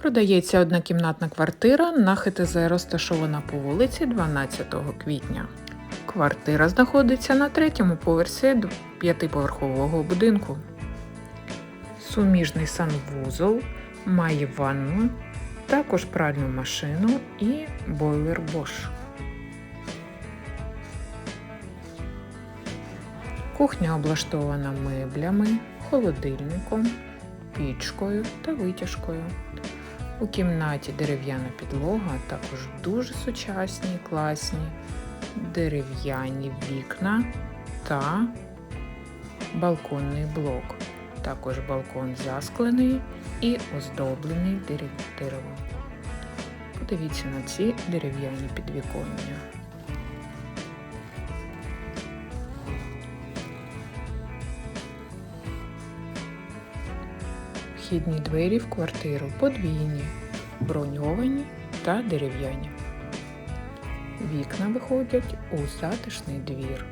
Продається однокімнатна квартира на ХТЗ, розташована по вулиці 12 квітня. Квартира знаходиться на третьому поверсі п'ятиповерхового будинку. Суміжний санвузол має ванну, також пральну машину і бойлер Bosch. Кухня облаштована меблями, холодильником, пічкою та витяжкою. У кімнаті дерев'яна підлога, також дуже сучасні, і класні дерев'яні вікна та балконний блок. Також балкон засклений і оздоблений деревом. Подивіться на ці дерев'яні підвіконня. Вхідні двері в квартиру подвійні, броньовані та дерев'яні. Вікна виходять у затишний двір.